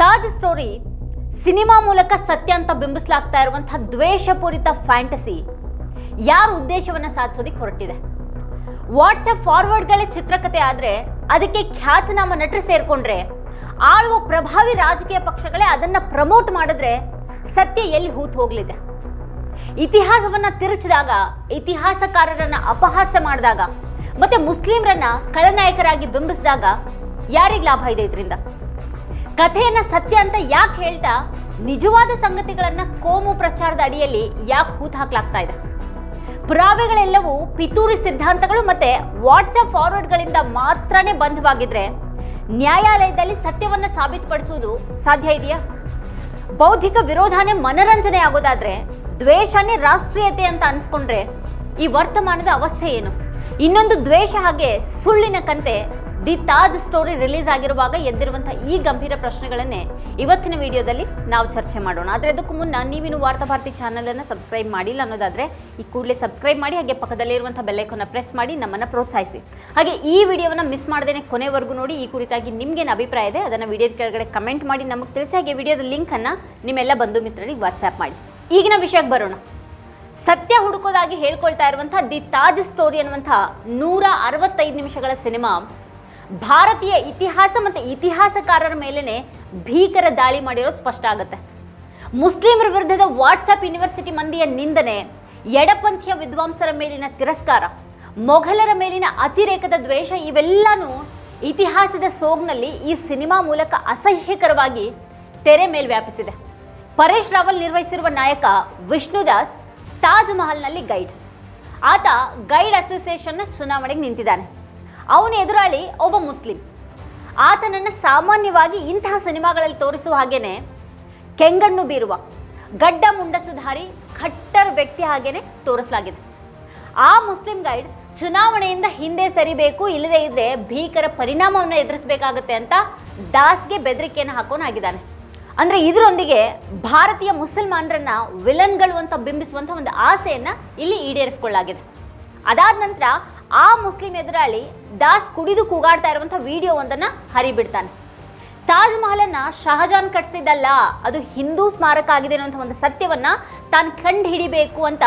Taj story cinema ಮೂಲಕ ಸತ್ಯ ಅಂತ ಬಿಂಬಿಸಲಾಗ್ತಾ ಇರುವಂತಹ ದ್ವೇಷಪೂರಿತ ಫ್ಯಾಂಟಸಿ. ಯಾರ ಉದ್ದೇಶವನ್ನ ಸಾಧಿಸೋದಿಕ್ಕೆ ಹೊರಟಿದೆ. ವಾಟ್ಸಪ್ ಫಾರ್ವರ್ಡ್ಗಳೇ ಚಿತ್ರಕಥೆ ಆದ್ರೆ ಅದಕ್ಕೆ ಖ್ಯಾತನಾಮ ನಟರು ಸೇರ್ಕೊಂಡ್ರೆ ಆಳುವ ಪ್ರಭಾವಿ ರಾಜಕೀಯ ಪಕ್ಷಗಳೇ ಅದನ್ನ ಪ್ರಮೋಟ್ ಮಾಡಿದ್ರೆ ಸತ್ಯ ಎಲ್ಲಿ ಹೂತು ಹೋಗ್ಲಿದೆ. ಇತಿಹಾಸವನ್ನ ತಿರುಚಿದಾಗ, ಇತಿಹಾಸಕಾರರನ್ನ ಅಪಹಾಸ್ಯ ಮಾಡಿದಾಗ, ಮತ್ತೆ ಮುಸ್ಲಿಮರನ್ನ ಖಳನಾಯಕರಾಗಿ ಬಿಂಬಿಸಿದಾಗ ಯಾರಿಗೆ ಲಾಭ ಇದೆ ಇದರಿಂದ? ಕಥೆಯನ್ನ ಸತ್ಯ ಅಂತ ಯಾಕೆ ಹೇಳ್ತಾ ನಿಜವಾದ ಸಂಗತಿಗಳನ್ನ ಕೋಮು ಪ್ರಚಾರದ ಅಡಿಯಲ್ಲಿ ಯಾಕೆ ಹೂತು ಹಾಕ್ಲಾಗ್ತಾ ಇದೆ? ಪುರಾವೆಗಳೆಲ್ಲವೂ ಪಿತೂರಿ ಸಿದ್ಧಾಂತಗಳು ಮತ್ತೆ ವಾಟ್ಸಪ್ ಫಾರ್ವರ್ಡ್ಗಳಿಂದ ಮಾತ್ರನೇ ಬಂಧವಾಗಿದ್ರೆ ನ್ಯಾಯಾಲಯದಲ್ಲಿ ಸತ್ಯವನ್ನ ಸಾಬೀತುಪಡಿಸುವುದು ಸಾಧ್ಯ ಇದೆಯಾ? ಬೌದ್ಧಿಕ ವಿರೋಧನೇ ಮನರಂಜನೆ ಆಗೋದಾದ್ರೆ ದ್ವೇಷನೇ ರಾಷ್ಟ್ರೀಯತೆ ಅಂತ ಅನ್ಸ್ಕೊಂಡ್ರೆ ಈ ವರ್ತಮಾನದ ಅವಸ್ಥೆ ಏನು? ಇನ್ನೊಂದು ದ್ವೇಷ ಹಾಗೆ ಸುಳ್ಳಿನ ಕಂತೆ ದಿ ತಾಜ್ ಸ್ಟೋರಿ ರಿಲೀಸ್ ಆಗಿರುವಾಗ ಎದ್ದಿರುವಂತಹ ಈ ಗಂಭೀರ ಪ್ರಶ್ನೆಗಳನ್ನೇ ಇವತ್ತಿನ ವಿಡಿಯೋದಲ್ಲಿ ನಾವು ಚರ್ಚೆ ಮಾಡೋಣ. ಆದರೆ ಅದಕ್ಕೂ ಮುನ್ನ ನೀವಿನ ವಾರ್ತಾಭಾರತಿ ಚಾನಲನ್ನು ಸಬ್ಸ್ಕ್ರೈಬ್ ಮಾಡಿಲ್ಲ ಅನ್ನೋದಾದ್ರೆ ಈ ಕೂಡಲೇ ಸಬ್ಸ್ಕ್ರೈಬ್ ಮಾಡಿ, ಹಾಗೆ ಪಕ್ಕದಲ್ಲಿರುವಂಥ ಬೆಲೆಕನ್ನು ಪ್ರೆಸ್ ಮಾಡಿ, ನಮ್ಮನ್ನು ಪ್ರೋತ್ಸಾಹಿಸಿ. ಹಾಗೆ ಈ ವಿಡಿಯೋವನ್ನು ಮಿಸ್ ಮಾಡದೇನೆ ಕೊನೆವರೆಗೂ ನೋಡಿ, ಈ ಕುರಿತಾಗಿ ನಿಮ್ಗೇನು ಅಭಿಪ್ರಾಯ ಇದೆ, ಅದನ್ನು ವಿಡಿಯೋದ ಕೆಳಗಡೆ ಕಮೆಂಟ್ ಮಾಡಿ, ನಮಗೆ ತಿಳಿಸಿ, ಹಾಗೆ ವಿಡಿಯೋದ ಲಿಂಕನ್ನು ನಿಮ್ಮೆಲ್ಲ ಬಂಧು ಮಿತ್ರರಿಗೆ ವಾಟ್ಸ್ಆ್ಯಪ್ ಮಾಡಿ. ಈಗಿನ ವಿಷಯಕ್ಕೆ ಬರೋಣ. ಸತ್ಯ ಹುಡುಕೋದಾಗಿ ಹೇಳ್ಕೊಳ್ತಾ ಇರುವಂಥ ದಿ ತಾಜ್ ಸ್ಟೋರಿ ಅನ್ನುವಂಥ ನೂರ ಅರವತ್ತೈದು ನಿಮಿಷಗಳ ಸಿನಿಮಾ ಭಾರತೀಯ ಇತಿಹಾಸ ಮತ್ತು ಇತಿಹಾಸಕಾರರ ಮೇಲೇನೆ ಭೀಕರ ದಾಳಿ ಮಾಡಿರೋದು ಸ್ಪಷ್ಟ ಆಗುತ್ತೆ. ಮುಸ್ಲಿಮರ ವಿರುದ್ಧದ ವಾಟ್ಸಪ್ ಯೂನಿವರ್ಸಿಟಿ ಮಂದಿಯ ನಿಂದನೆ, ಎಡಪಂಥೀಯ ವಿದ್ವಾಂಸರ ಮೇಲಿನ ತಿರಸ್ಕಾರ, ಮೊಘಲರ ಮೇಲಿನ ಅತಿರೇಕದ ದ್ವೇಷ, ಇವೆಲ್ಲನೂ ಇತಿಹಾಸದ ಸೋಗ್ನಲ್ಲಿ ಈ ಸಿನಿಮಾ ಮೂಲಕ ಅಸಹ್ಯಕರವಾಗಿ ತೆರೆ ಮೇಲೆ ವ್ಯಾಪಿಸಿದೆ. ಪರೇಶ್ ರಾವಲ್ ನಿರ್ವಹಿಸಿರುವ ನಾಯಕ ವಿಷ್ಣುದಾಸ್ ತಾಜ್ ಮಹಲ್ನಲ್ಲಿ ಗೈಡ್. ಆತ ಗೈಡ್ ಅಸೋಸಿಯೇಷನ್ನ ಚುನಾವಣೆಗೆ ನಿಂತಿದ್ದಾನೆ. ಅವನ ಎದುರಾಳಿ ಒಬ್ಬ ಮುಸ್ಲಿಂ. ಆತನನ್ನು ಸಾಮಾನ್ಯವಾಗಿ ಇಂತಹ ಸಿನಿಮಾಗಳಲ್ಲಿ ತೋರಿಸುವ ಹಾಗೇನೆ ಕೆಂಗಣ್ಣು ಬೀರುವ, ಗಡ್ಡ ಮುಂಡಸುಧಾರಿ ಖಟ್ಟರ್ ವ್ಯಕ್ತಿ ಹಾಗೇನೆ ತೋರಿಸಲಾಗಿದೆ. ಆ ಮುಸ್ಲಿಂ ಗೈಡ್ ಚುನಾವಣೆಯಿಂದ ಹಿಂದೆ ಸರಿಬೇಕು, ಇಲ್ಲದೆ ಇದ್ರೆ ಭೀಕರ ಪರಿಣಾಮವನ್ನು ಎದುರಿಸಬೇಕಾಗುತ್ತೆ ಅಂತ ದಾಸ್ಗೆ ಬೆದರಿಕೆಯನ್ನು ಹಾಕೋನಾಗಿದ್ದಾನೆ ಅಂದ್ರೆ ಇದರೊಂದಿಗೆ ಭಾರತೀಯ ಮುಸಲ್ಮಾನರನ್ನ ವಿಲನ್ಗಳು ಅಂತ ಬಿಂಬಿಸುವಂತ ಒಂದು ಆಸೆಯನ್ನ ಇಲ್ಲಿ ಈಡೇರಿಸಿಕೊಳ್ಳಲಾಗಿದೆ. ಅದಾದ ನಂತರ ಆ ಮುಸ್ಲಿಂ ಎದುರಾಳಿ ದಾಸ್ ಕುಡಿದು ಕೂಗಾಡ್ತಾ ಇರುವಂಥ ವಿಡಿಯೋ ಒಂದನ್ನ ಹರಿಬಿಡ್ತಾನೆ. ತಾಜ್ ಮಹಲನ್ನ ಶಹಜಾನ್ ಕಟ್ಸಿದ್ದಲ್ಲ, ಅದು ಹಿಂದೂ ಸ್ಮಾರಕ ಆಗಿದೆ ಅನ್ನೋಂಥ ಒಂದು ಸತ್ಯವನ್ನ ತಾನು ಕಂಡು ಹಿಡಿಬೇಕು ಅಂತ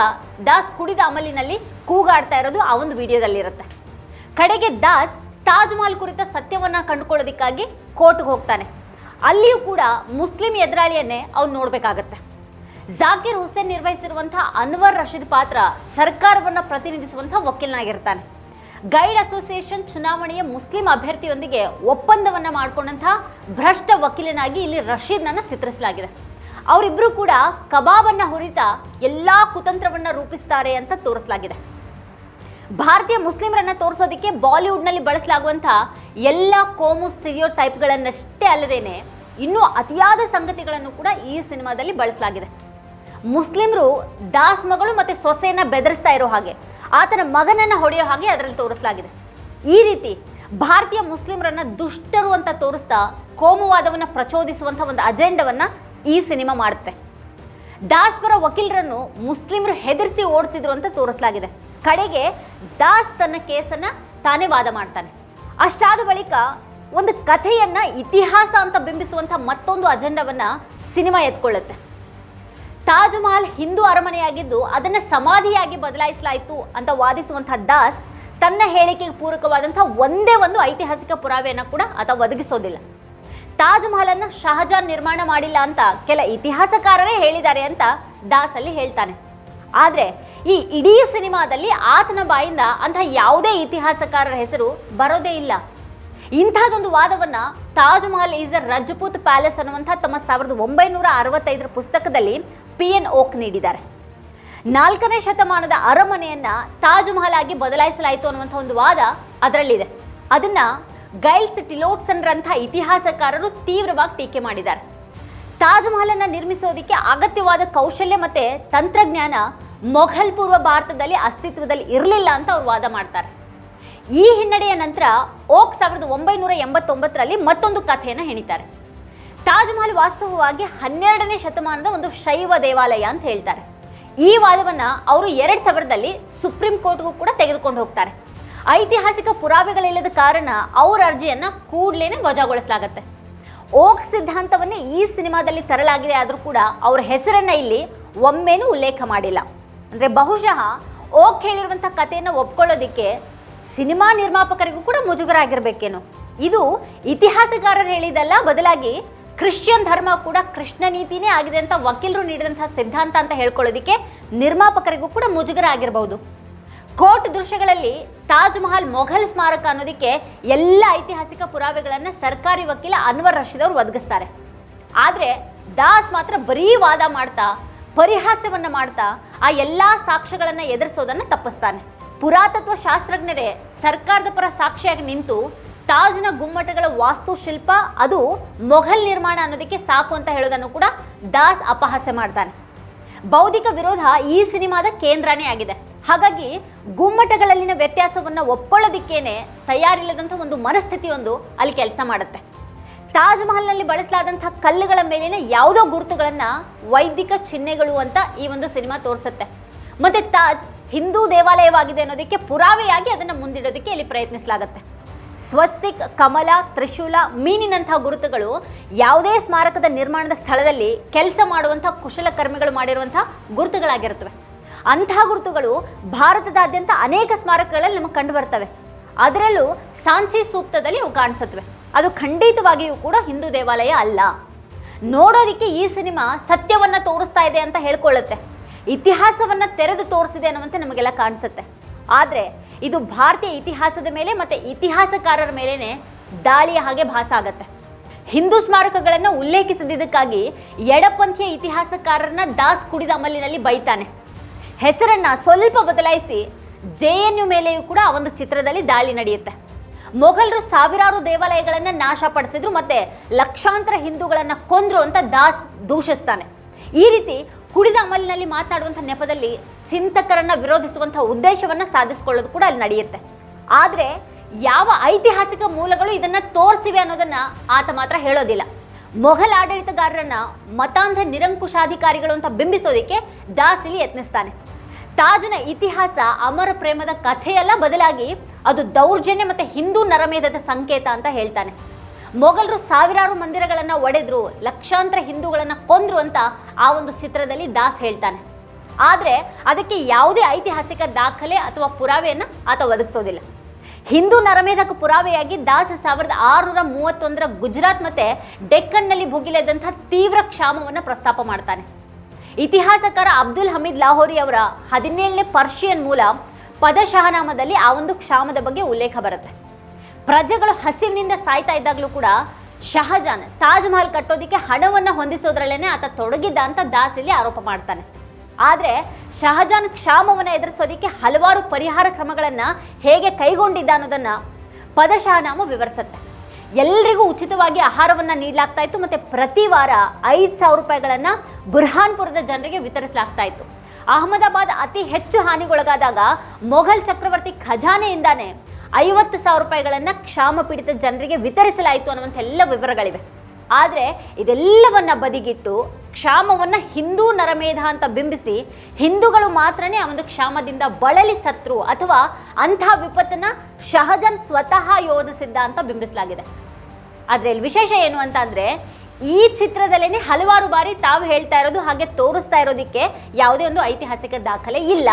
ದಾಸ್ ಕುಡಿದ ಅಮಲಿನಲ್ಲಿ ಕೂಗಾಡ್ತಾ ಇರೋದು ಆ ಒಂದು ವಿಡಿಯೋದಲ್ಲಿರುತ್ತೆ. ಕಡೆಗೆ ದಾಸ್ ತಾಜ್ ಮಹಲ್ ಕುರಿತ ಸತ್ಯವನ್ನ ಕಂಡುಕೊಳ್ಳೋದಕ್ಕಾಗಿ ಕೋರ್ಟ್ಗೆ ಹೋಗ್ತಾನೆ. ಅಲ್ಲಿಯೂ ಕೂಡ ಮುಸ್ಲಿಂ ಎದುರಾಳಿಯನ್ನೇ ಅವ್ನು ನೋಡಬೇಕಾಗತ್ತೆ. ಜಾಕಿರ್ ಹುಸೇನ್ ನಿರ್ವಹಿಸಿರುವಂತಹ ಅನ್ವರ್ ರಶೀದ್ ಪಾತ್ರ ಸರ್ಕಾರವನ್ನು ಪ್ರತಿನಿಧಿಸುವಂತಹ ವಕೀಲನಾಗಿರ್ತಾನೆ. ಗೈಡ್ ಅಸೋಸಿಯೇಷನ್ ಚುನಾವಣೆಯ ಮುಸ್ಲಿಂ ಅಭ್ಯರ್ಥಿಯೊಂದಿಗೆ ಒಪ್ಪಂದವನ್ನ ಮಾಡಿಕೊಂಡಂತಹ ಭ್ರಷ್ಟ ವಕೀಲನಾಗಿ ಇಲ್ಲಿ ರಶೀದ್ನನ್ನ ಚಿತ್ರಿಸಲಾಗಿದೆ. ಅವರಿಬ್ಬರು ಕೂಡ ಕಬಾಬನ್ನ ಹುರಿತ ಎಲ್ಲಾ ಕುತಂತ್ರವನ್ನ ರೂಪಿಸ್ತಾರೆ ಅಂತ ತೋರಿಸಲಾಗಿದೆ. ಭಾರತೀಯ ಮುಸ್ಲಿಮರನ್ನು ತೋರಿಸೋದಕ್ಕೆ ಬಾಲಿವುಡ್ನಲ್ಲಿ ಬಳಸಲಾಗುವಂತಹ ಎಲ್ಲ ಕೋಮು ಸ್ಟಿರಿಯೋ ಟೈಪ್ಗಳನ್ನಷ್ಟೇ ಅಲ್ಲದೇನೆ ಇನ್ನೂ ಅತಿಯಾದ ಸಂಗತಿಗಳನ್ನು ಕೂಡ ಈ ಸಿನಿಮಾದಲ್ಲಿ ಬಳಸಲಾಗಿದೆ. ಮುಸ್ಲಿಮರು ದಾಸ್ ಮಗಳು ಮತ್ತೆ ಸೊಸೆಯನ್ನ ಬೆದರಿಸ್ತಾ ಇರೋ ಹಾಗೆ, ಆತನ ಮಗನನ್ನ ಹೊಡೆಯೋ ಹಾಗೆ ಅದರಲ್ಲಿ ತೋರಿಸಲಾಗಿದೆ. ಈ ರೀತಿ ಭಾರತೀಯ ಮುಸ್ಲಿಮರನ್ನ ದುಷ್ಟರು ಅಂತ ತೋರಿಸ್ತಾ ಕೋಮುವಾದವನ್ನ ಪ್ರಚೋದಿಸುವಂಥ ಒಂದು ಅಜೆಂಡವನ್ನ ಈ ಸಿನಿಮಾ ಮಾಡುತ್ತೆ. ದಾಸ್ ಪರ ವಕೀಲರನ್ನು ಮುಸ್ಲಿಮರು ಹೆದರಿಸಿ ಓಡಿಸಿದ್ರು ಅಂತ ತೋರಿಸಲಾಗಿದೆ. ಕಡೆಗೆ ದಾಸ್ ತನ್ನ ಕೇಸನ್ನ ತಾನೇ ವಾದ ಮಾಡ್ತಾನೆ. ಅಷ್ಟಾದ ಬಳಿಕ ಒಂದು ಕಥೆಯನ್ನ ಇತಿಹಾಸ ಅಂತ ಬಿಂಬಿಸುವಂಥ ಮತ್ತೊಂದು ಅಜೆಂಡವನ್ನ ಸಿನಿಮಾ ಎತ್ಕೊಳ್ಳುತ್ತೆ. ತಾಜ್ ಮಹಲ್ ಹಿಂದೂ ಅರಮನೆಯಾಗಿದ್ದು ಅದನ್ನು ಸಮಾಧಿಯಾಗಿ ಬದಲಾಯಿಸಲಾಯಿತು ಅಂತ ವಾದಿಸುವಂತಹ ದಾಸ್ ತನ್ನ ಹೇಳಿಕೆಗೆ ಪೂರಕವಾದಂತಹ ಒಂದೇ ಒಂದು ಐತಿಹಾಸಿಕ ಪುರಾವೆಯನ್ನು ಕೂಡ ಆತ ಒದಗಿಸೋದಿಲ್ಲ. ತಾಜ್ ಮಹಲನ್ನು ಶಹಜಾನ್ ನಿರ್ಮಾಣ ಮಾಡಿಲ್ಲ ಅಂತ ಕೆಲ ಇತಿಹಾಸಕಾರರೇ ಹೇಳಿದ್ದಾರೆ ಅಂತ ದಾಸ್ ಅಲ್ಲಿ ಹೇಳ್ತಾನೆ. ಆದರೆ ಈ ಇಡೀ ಸಿನಿಮಾದಲ್ಲಿ ಆತನ ಬಾಯಿಂದ ಅಂತ ಯಾವುದೇ ಇತಿಹಾಸಕಾರರ ಹೆಸರು ಬರೋದೇ ಇಲ್ಲ. ಇಂಥದ್ದೊಂದು ವಾದವನ್ನ Taj Mahal is a Rajput palace ಅನ್ನುವಂಥ ತಮ್ಮ ಸಾವಿರದ ಒಂಬೈನೂರ ಅರವತ್ತೈದರ ಪುಸ್ತಕದಲ್ಲಿ ಪಿ ಎನ್ ಓಕ್ ನೀಡಿದ್ದಾರೆ. ನಾಲ್ಕನೇ ಶತಮಾನದ ಅರಮನೆಯನ್ನ ತಾಜ್ ಮಹಲ್ ಆಗಿ ಬದಲಾಯಿಸಲಾಯಿತು ಅನ್ನುವಂಥ ಒಂದು ವಾದ ಅದರಲ್ಲಿದೆ. ಅದನ್ನ ಗೈಲ್ಸ್ ಟಿಲೋಟ್ಸನ್ರಂಥ ಇತಿಹಾಸಕಾರರು ತೀವ್ರವಾಗಿ ಟೀಕೆ ಮಾಡಿದ್ದಾರೆ. ತಾಜ್ ಮಹಲನ್ನು ನಿರ್ಮಿಸೋದಕ್ಕೆ ಅಗತ್ಯವಾದ ಕೌಶಲ್ಯ ಮತ್ತೆ ತಂತ್ರಜ್ಞಾನ ಮೊಘಲ್ ಪೂರ್ವ ಭಾರತದಲ್ಲಿ ಅಸ್ತಿತ್ವದಲ್ಲಿ ಇರಲಿಲ್ಲ ಅಂತ ಅವರು ವಾದ ಮಾಡ್ತಾರೆ. ಈ ಹಿನ್ನಡೆಯ ನಂತರ ಓಕ್ ಸಾವಿರದ ಒಂಬೈನೂರ ಎಂಬತ್ತೊಂಬತ್ತರಲ್ಲಿ ಮತ್ತೊಂದು ಕಥೆಯನ್ನು ಹೆಣಿತಾರೆ. ತಾಜ್ ಮಹಲ್ ವಾಸ್ತವವಾಗಿ ಹನ್ನೆರಡನೇ ಶತಮಾನದ ಒಂದು ಶೈವ ದೇವಾಲಯ ಅಂತ ಹೇಳ್ತಾರೆ. ಈ ವಾದವನ್ನ ಅವರು ಎರಡು ಸಾವಿರದಲ್ಲಿ ಸುಪ್ರೀಂ ಕೋರ್ಟ್ಗೂ ಕೂಡ ತೆಗೆದುಕೊಂಡು ಹೋಗ್ತಾರೆ. ಐತಿಹಾಸಿಕ ಪುರಾವೆಗಳಿಲ್ಲದ ಕಾರಣ ಅವರ ಅರ್ಜಿಯನ್ನ ಕೂಡಲೇ ವಜಾಗೊಳಿಸಲಾಗತ್ತೆ. ಓಕ್ ಸಿದ್ಧಾಂತವನ್ನೇ ಈ ಸಿನಿಮಾದಲ್ಲಿ ತರಲಾಗಿದೆ ಆದರೂ ಕೂಡ ಅವರ ಹೆಸರನ್ನ ಇಲ್ಲಿ ಒಮ್ಮೆನೂ ಉಲ್ಲೇಖ ಮಾಡಿಲ್ಲ. ಅಂದರೆ ಬಹುಶಃ ಓಕ್ ಹೇಳಿರುವಂಥ ಕಥೆಯನ್ನು ಒಪ್ಕೊಳ್ಳೋದಿಕ್ಕೆ ಸಿನಿಮಾ ನಿರ್ಮಾಪಕರಿಗೂ ಕೂಡ ಮುಜುಗರ ಆಗಿರ್ಬೇಕೇನೋ ಇದು ಇತಿಹಾಸಕಾರರು ಹೇಳಿದಲ್ಲ ಬದಲಾಗಿ ಕ್ರಿಶ್ಚಿಯನ್ ಧರ್ಮ ಕೂಡ ಕೃಷ್ಣ ನೀತಿನೇ ಆಗಿದೆ ಅಂತ ವಕೀಲರು ನೀಡಿದಂತಹ ಸಿದ್ಧಾಂತ ಅಂತ ಹೇಳ್ಕೊಳ್ಳೋದಿಕ್ಕೆ ನಿರ್ಮಾಪಕರಿಗೂ ಕೂಡ ಮುಜುಗರ ಆಗಿರಬಹುದು ಕೋರ್ಟ್ ದೃಶ್ಯಗಳಲ್ಲಿ ತಾಜ್ ಮಹಲ್ ಮೊಘಲ್ ಸ್ಮಾರಕ ಅನ್ನೋದಕ್ಕೆ ಎಲ್ಲ ಐತಿಹಾಸಿಕ ಪುರಾವೆಗಳನ್ನು ಸರ್ಕಾರಿ ವಕೀಲ ಅನ್ವರ್ ರಶೀದ್ ಅವರು ಒದಗಿಸ್ತಾರೆ. ಆದರೆ ದಾಸ್ ಮಾತ್ರ ಬರೀ ವಾದ ಮಾಡ್ತಾ, ಪರಿಹಾಸ್ಯವನ್ನು ಮಾಡ್ತಾ, ಆ ಎಲ್ಲಾ ಸಾಕ್ಷ್ಯಗಳನ್ನು ಎದುರಿಸೋದನ್ನ ತಪ್ಪಿಸ್ತಾನೆ. ಪುರಾತತ್ವ ಶಾಸ್ತ್ರಜ್ಞರೇ ಸರ್ಕಾರದ ಪರ ಸಾಕ್ಷಿಯಾಗಿ ನಿಂತು ತಾಜ್ನ ಗುಮ್ಮಟಗಳ ವಾಸ್ತುಶಿಲ್ಪ, ಅದು ಮೊಘಲ್ ನಿರ್ಮಾಣ ಅನ್ನೋದಕ್ಕೆ ಸಾಕು ಅಂತ ಹೇಳೋದನ್ನು ಕೂಡ ದಾಸ್ ಅಪಹಾಸ್ಯ ಮಾಡ್ತಾನೆ. ಬೌದ್ಧಿಕ ವಿರೋಧ ಈ ಸಿನಿಮಾದ ಕೇಂದ್ರನೇ ಆಗಿದೆ. ಹಾಗಾಗಿ ಗುಮ್ಮಟಗಳಲ್ಲಿನ ವ್ಯತ್ಯಾಸವನ್ನು ಒಪ್ಕೊಳ್ಳೋದಿಕ್ಕೇನೆ ತಯಾರಿಲ್ಲದಂಥ ಒಂದು ಮನಸ್ಥಿತಿಯೊಂದು ಅಲ್ಲಿ ಕೆಲಸ ಮಾಡುತ್ತೆ. ತಾಜ್ ಮಹಲ್ನಲ್ಲಿ ಬಳಸಲಾದಂಥ ಕಲ್ಲುಗಳ ಮೇಲಿನ ಯಾವುದೋ ಗುರುತುಗಳನ್ನು ವೈದಿಕ ಚಿಹ್ನೆಗಳು ಅಂತ ಈ ಒಂದು ಸಿನಿಮಾ ತೋರಿಸುತ್ತೆ. ಮತ್ತೆ ತಾಜ್ ಹಿಂದೂ ದೇವಾಲಯವಾಗಿದೆ ಅನ್ನೋದಕ್ಕೆ ಪುರಾವೆಯಾಗಿ ಅದನ್ನು ಮುಂದಿಡೋದಕ್ಕೆ ಇಲ್ಲಿ ಪ್ರಯತ್ನಿಸಲಾಗುತ್ತೆ. ಸ್ವಸ್ತಿಕ್, ಕಮಲ, ತ್ರಿಶೂಲ, ಮೀನಿನಂತಹ ಗುರುತುಗಳು ಯಾವುದೇ ಸ್ಮಾರಕದ ನಿರ್ಮಾಣದ ಸ್ಥಳದಲ್ಲಿ ಕೆಲಸ ಮಾಡುವಂಥ ಕುಶಲಕರ್ಮಿಗಳು ಮಾಡಿರುವಂಥ ಗುರುತುಗಳಾಗಿರುತ್ತವೆ. ಅಂತಹ ಗುರುತುಗಳು ಭಾರತದಾದ್ಯಂತ ಅನೇಕ ಸ್ಮಾರಕಗಳಲ್ಲಿ ನಮಗೆ ಕಂಡುಬರ್ತವೆ ಅದರಲ್ಲೂ ಸಾಂಚಿ ಸೂಕ್ತದಲ್ಲಿ ಅವು ಕಾಣಿಸುತ್ತವೆ. ಅದು ಖಂಡಿತವಾಗಿಯೂ ಕೂಡ ಹಿಂದೂ ದೇವಾಲಯ ಅಲ್ಲ. ನೋಡೋದಕ್ಕೆ ಈ ಸಿನಿಮಾ ಸತ್ಯವನ್ನು ತೋರಿಸ್ತಾ ಇದೆ ಅಂತ ಹೇಳ್ಕೊಳ್ಳುತ್ತೆ. ಇತಿಹಾಸವನ್ನ ತೆರೆದು ತೋರಿಸಿದೆ ಅನ್ನುವಂತೆ ನಮಗೆಲ್ಲ ಕಾಣಿಸುತ್ತೆ. ಆದರೆ ಇದು ಭಾರತೀಯ ಇತಿಹಾಸದ ಮೇಲೆ ಮತ್ತು ಇತಿಹಾಸಕಾರರ ಮೇಲೇ ದಾಳಿಯ ಹಾಗೆ ಭಾಸ ಆಗತ್ತೆ. ಹಿಂದೂ ಸ್ಮಾರಕಗಳನ್ನು ಉಲ್ಲೇಖಿಸದಿದ್ದಕ್ಕಾಗಿ ಎಡಪಂಥೀಯ ಇತಿಹಾಸಕಾರರನ್ನ ದಾಸ್ ಕುಡಿದ ಅಮಲಿನಲ್ಲಿ ಬೈತಾನೆ. ಹೆಸರನ್ನು ಸ್ವಲ್ಪ ಬದಲಾಯಿಸಿ ಜೆ ಎನ್ ಯು ಮೇಲೆಯೂ ಕೂಡ ಆ ಒಂದು ಚಿತ್ರದಲ್ಲಿ ದಾಳಿ ನಡೆಯುತ್ತೆ. ಮೊಘಲರು ಸಾವಿರಾರು ದೇವಾಲಯಗಳನ್ನು ನಾಶಪಡಿಸಿದ್ರು ಮತ್ತು ಲಕ್ಷಾಂತರ ಹಿಂದೂಗಳನ್ನು ಕೊಂದರು ಅಂತ ದಾಸ್ ದೂಷಿಸ್ತಾನೆ. ಈ ರೀತಿ ಕುಡಿದ ಅಮಲಿನಲ್ಲಿ ಮಾತನಾಡುವಂಥ ನೆಪದಲ್ಲಿ ಚಿಂತಕರನ್ನು ವಿರೋಧಿಸುವಂಥ ಉದ್ದೇಶವನ್ನು ಸಾಧಿಸಿಕೊಳ್ಳೋದು ಕೂಡ ಅಲ್ಲಿ ನಡೆಯುತ್ತೆ. ಆದರೆ ಯಾವ ಐತಿಹಾಸಿಕ ಮೂಲಗಳು ಇದನ್ನು ತೋರಿಸಿವೆ ಅನ್ನೋದನ್ನು ಆತ ಮಾತ್ರ ಹೇಳೋದಿಲ್ಲ. ಮೊಘಲ್ ಆಡಳಿತಗಾರರನ್ನು ಮತಾಂಧ ನಿರಂಕುಶಾಧಿಕಾರಿಗಳು ಅಂತ ಬಿಂಬಿಸೋದಕ್ಕೆ ದಾಸಿಲಿ ಯತ್ನಿಸ್ತಾನೆ. ತಾಜನ ಇತಿಹಾಸ, ಅಮರ ಪ್ರೇಮದ ಕಥೆಯೆಲ್ಲ ಬದಲಾಗಿ ಅದು ದೌರ್ಜನ್ಯ ಮತ್ತು ಹಿಂದೂ ನರಮೇಧದ ಸಂಕೇತ ಅಂತ ಹೇಳ್ತಾನೆ. ಮೊಘಲರು ಸಾವಿರಾರು ಮಂದಿರಗಳನ್ನು ಒಡೆದ್ರು, ಲಕ್ಷಾಂತರ ಹಿಂದೂಗಳನ್ನು ಕೊಂದ್ರು ಅಂತ ಆ ಒಂದು ಚಿತ್ರದಲ್ಲಿ ದಾಸ್ ಹೇಳ್ತಾನೆ. ಆದರೆ ಅದಕ್ಕೆ ಯಾವುದೇ ಐತಿಹಾಸಿಕ ದಾಖಲೆ ಅಥವಾ ಪುರಾವೆಯನ್ನು ಆತ ಒದಗಿಸೋದಿಲ್ಲ. ಹಿಂದೂ ನರಮೇಧಕ ಪುರಾವೆಯಾಗಿ ದಾಸ್ ಸಾವಿರದ ಆರುನೂರ ಮೂವತ್ತೊಂದರ ಗುಜರಾತ್ ಮತ್ತೆ ಡೆಕ್ಕನ್ನಲ್ಲಿ ಭುಗಿಲೆದಂಥ ತೀವ್ರ ಕ್ಷಾಮವನ್ನು ಪ್ರಸ್ತಾಪ ಮಾಡ್ತಾನೆ. ಇತಿಹಾಸಕಾರ ಅಬ್ದುಲ್ ಹಮೀದ್ ಲಾಹೋರಿ ಅವರ ಹದಿನೇಳನೇ ಪರ್ಷಿಯನ್ ಮೂಲ ಪದಶಹನಾಮದಲ್ಲಿ ಆ ಒಂದು ಕ್ಷಾಮದ ಬಗ್ಗೆ ಉಲ್ಲೇಖ ಬರುತ್ತೆ. ಪ್ರಜೆಗಳು ಹಸಿವಿನಿಂದ ಸಾಯ್ತಾ ಇದ್ದಾಗಲೂ ಕೂಡ ಶಹಜಾನ್ ತಾಜ್ ಮಹಲ್ ಕಟ್ಟೋದಿಕ್ಕೆ ಹಣವನ್ನು ಹೊಂದಿಸೋದ್ರಲ್ಲೇನೆ ಆತ ತೊಡಗಿದ್ದ ಅಂತ ದಾಸ್ ಇಲ್ಲಿ ಆರೋಪ ಮಾಡ್ತಾನೆ. ಆದರೆ ಶಹಜಾನ್ ಕ್ಷಾಮವನ್ನು ಎದುರಿಸೋದಿಕ್ಕೆ ಹಲವಾರು ಪರಿಹಾರ ಕ್ರಮಗಳನ್ನು ಹೇಗೆ ಕೈಗೊಂಡಿದ್ದ ಅನ್ನೋದನ್ನ ಪದಶಹನಾಮ ವಿವರಿಸುತ್ತೆ. ಎಲ್ರಿಗೂ ಉಚಿತವಾಗಿ ಆಹಾರವನ್ನು ನೀಡಲಾಗ್ತಾ ಇತ್ತು ಮತ್ತೆ ಪ್ರತಿ ವಾರ ಐದು ಸಾವಿರ ರೂಪಾಯಿಗಳನ್ನು ಬುರ್ಹಾನ್ಪುರದ ಜನರಿಗೆ ವಿತರಿಸಲಾಗ್ತಾ ಇತ್ತು. ಅಹಮದಾಬಾದ್ ಅತಿ ಹೆಚ್ಚು ಹಾನಿಗೊಳಗಾದಾಗ ಮೊಘಲ್ ಚಕ್ರವರ್ತಿ ಖಜಾನೆಯಿಂದಾನೇ ಐವತ್ತು ಸಾವಿರ ರೂಪಾಯಿಗಳನ್ನು ಕ್ಷಾಮ ಪೀಡಿತ ಜನರಿಗೆ ವಿತರಿಸಲಾಯಿತು ಅನ್ನುವಂಥ ಎಲ್ಲ ವಿವರಗಳಿವೆ. ಆದರೆ ಇದೆಲ್ಲವನ್ನ ಬದಿಗಿಟ್ಟು ಕ್ಷಾಮವನ್ನ ಹಿಂದೂ ನರಮೇಧ ಅಂತ ಬಿಂಬಿಸಿ ಹಿಂದೂಗಳು ಮಾತ್ರನೇ ಆ ಒಂದು ಕ್ಷಾಮದಿಂದ ಬಳಲಿ ಸತ್ರು ಅಥವಾ ಅಂಥ ವಿಪತ್ತನ್ನು ಶಹಜನ್ ಸ್ವತಃ ಯೋಜಿಸಿದ್ದ ಅಂತ ಬಿಂಬಿಸಲಾಗಿದೆ. ಆದರೆ ಇಲ್ಲಿ ವಿಶೇಷ ಏನು ಅಂತ ಅಂದರೆ ಈ ಚಿತ್ರದಲ್ಲೇನೆ ಹಲವಾರು ಬಾರಿ ತಾವು ಹೇಳ್ತಾ ಇರೋದು ಹಾಗೆ ತೋರಿಸ್ತಾ ಇರೋದಕ್ಕೆ ಯಾವುದೇ ಒಂದು ಐತಿಹಾಸಿಕ ದಾಖಲೆ ಇಲ್ಲ.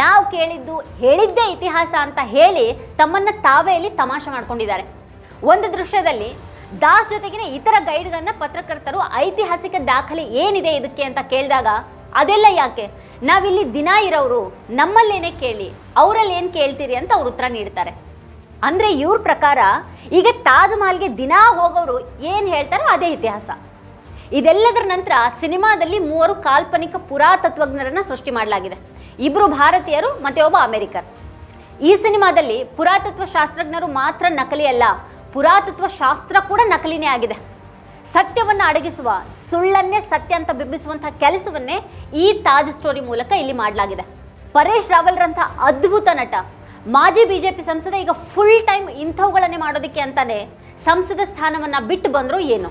ನಾವು ಕೇಳಿದ್ದು ಹೇಳಿದ್ದೇ ಇತಿಹಾಸ ಅಂತ ಹೇಳಿ ತಮ್ಮನ್ನು ತಾವೇ ಇಲ್ಲಿ ತಮಾಷೆ ಮಾಡ್ಕೊಂಡಿದ್ದಾರೆ. ಒಂದು ದೃಶ್ಯದಲ್ಲಿ ದಾಸ್ ಜೊತೆಗಿನ ಇತರ ಗೈಡ್ಗಳನ್ನ ಪತ್ರಕರ್ತರು ಐತಿಹಾಸಿಕ ದಾಖಲೆ ಏನಿದೆ ಇದಕ್ಕೆ ಅಂತ ಕೇಳಿದಾಗ, ಅದೆಲ್ಲ ಯಾಕೆ? ನಾವಿಲ್ಲಿ ದಿನ ಇರೋರು ನಮ್ಮಲ್ಲೇನೆ ಕೇಳಿ, ಅವರಲ್ಲಿ ಏನು ಕೇಳ್ತೀರಿ ಅಂತ ಅವ್ರು ಉತ್ತರ ನೀಡ್ತಾರೆ. ಅಂದರೆ ಇವ್ರ ಪ್ರಕಾರ ಈಗ ತಾಜ್ ಮಹಲ್ಗೆ ದಿನಾ ಹೋಗೋರು ಏನು ಹೇಳ್ತಾರೋ ಅದೇ ಇತಿಹಾಸ. ಇದೆಲ್ಲದರ ನಂತರ ಸಿನಿಮಾದಲ್ಲಿ ಮೂವರು ಕಾಲ್ಪನಿಕ ಪುರಾತತ್ವಜ್ಞರನ್ನು ಸೃಷ್ಟಿ ಮಾಡಲಾಗಿದೆ. ಇಬ್ಬರು ಭಾರತೀಯರು ಮತ್ತೆ ಒಬ್ಬ ಅಮೆರಿಕನ್. ಈ ಸಿನಿಮಾದಲ್ಲಿ ಪುರಾತತ್ವ ಶಾಸ್ತ್ರಜ್ಞರು ಮಾತ್ರ ನಕಲಿ ಅಲ್ಲ, ಪುರಾತತ್ವ ಶಾಸ್ತ್ರ ಕೂಡ ನಕಲಿನೇ ಆಗಿದೆ. ಸತ್ಯವನ್ನು ಅಡಗಿಸುವ ಸುಳ್ಳನ್ನೇ ಸತ್ಯ ಅಂತ ಬಿಂಬಿಸುವಂತಹ ಕೆಲಸವನ್ನೇ ಈ ತಾಜ್ ಸ್ಟೋರಿ ಮೂಲಕ ಇಲ್ಲಿ ಮಾಡಲಾಗಿದೆ. ಪರೇಶ್ ರಾವಲ್ರಂಥ ಅದ್ಭುತ ನಟ. ಮಾಜಿ ಬಿಜೆಪಿ ಸಂಸದ ಈಗ ಫುಲ್ ಟೈಮ್ ಇಂಥವುಗಳನ್ನೇ ಮಾಡೋದಕ್ಕೆ ಅಂತಾನೆ ಸಂಸದ ಸ್ಥಾನವನ್ನು ಬಿಟ್ಟು ಬಂದರೂ ಏನು.